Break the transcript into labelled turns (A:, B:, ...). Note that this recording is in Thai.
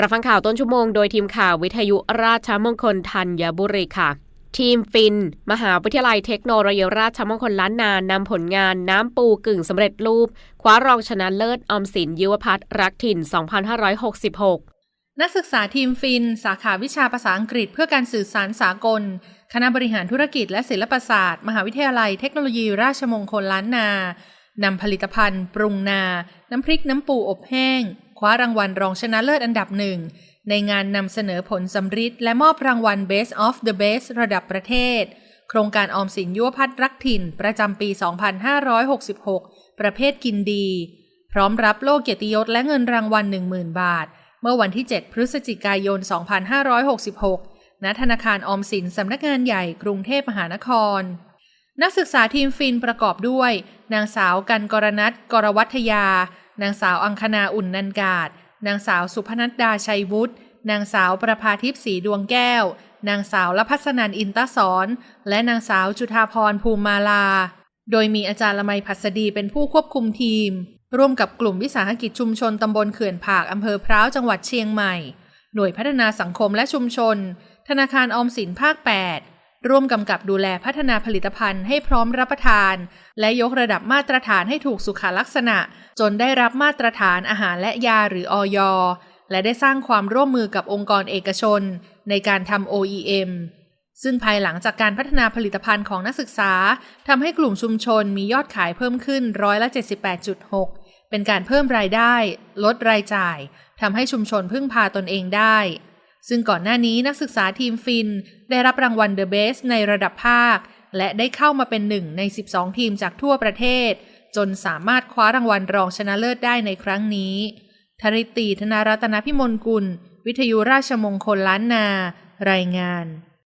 A: รับฟังข่าวต้นชั่วโมงโดยทีมข่าววิทยุราชมงคลธัญบุรีค่ะ ทีมฟิน มหาวิทยาลัยเทคโนโลยีราชมงคลล้านนานำผลงานน้ำปูกึ่งสำเร็จรูป คว้ารองชนะเลิศออมสินยุวพัฒน์รักถิ่น 2566
B: นักศึกษาทีมฟิน สาขาวิชาภาษาอังกฤษเพื่อการสื่อสารสากล คณะบริหารธุรกิจและศิลปศาสตร์ มหาวิทยาลัยเทคโนโลยีราชมงคลล้านนา นำผลิตภัณฑ์ ปรุงนา น้ำพริกน้ำปูอบแห้ง คว้ารางวัลรองชนะเลิศอันดับหนึ่ง ในงานนำเสนอผลสำริดและมอบรางวัล Best of the Best ระดับประเทศ โครงการออมสินยุวพัฒน์รักถิ่น ประจำปี 2566 ประเภทกินดี พร้อมรับโล่เกียรติยศและเงินรางวัล 10,000 บาท เมื่อวันที่ 7 พฤศจิกายน 2566 ณ ธนาคารออมสินสำนักงานใหญ่กรุงเทพมหานครนักศึกษาทีมฟินประกอบด้วย นางสาวกันกรณัทกรวัฒยา นางสาวอังคณาอุ่นนันกาดนางสาวสุพนัดดาชัยวุฒิ นางสาวประภาทิพย์ศรีดวงแก้ว นางสาวละพัสนันอินตสอนและนางสาวจุธาพรภูมิมาลา โดยมีอาจารย์ละไมพัสดีเป็นผู้ควบคุมทีม ร่วมกับกลุ่มวิสาหกิจชุมชนตำบลเขื่อนผากอำเภอพร้าวจังหวัดเชียงใหม่ หน่วยพัฒนาสังคมและชุมชน ธนาคารออมสินภาค 8 ร่วมกำกับดูแลพัฒนาผลิตภัณฑ์ให้พร้อมรับประทาน และยกระดับมาตรฐานให้ถูกสุขลักษณะ จนได้รับมาตรฐานอาหารและยาหรืออยและได้สร้างความร่วมมือกับองค์กรเอกชน ในการทำ OEM ซึ่งภายหลังจากการพัฒนาผลิตภัณฑ์ของนักศึกษาทำให้กลุ่มชุมชนมียอดขายเพิ่มขึ้นร้อยละ 78.6 เป็นการเพิ่มรายได้ ลดรายจ่ายทำให้ชุมชนพึ่งพาตนเองได้ ซึ่งก่อนหน้านี้นักศึกษาทีมฟิน ได้รับรางวัล The Best ในระดับภาค และได้เข้ามาเป็นหนึ่งใน 12 ทีมจากทั่วประเทศ จนสามารถคว้ารางวัลรองชนะเลิศได้ในครั้งนี้ธริตีธนารัตนพิมลกุล วิทยุราชมงคลล้านนา รายงาน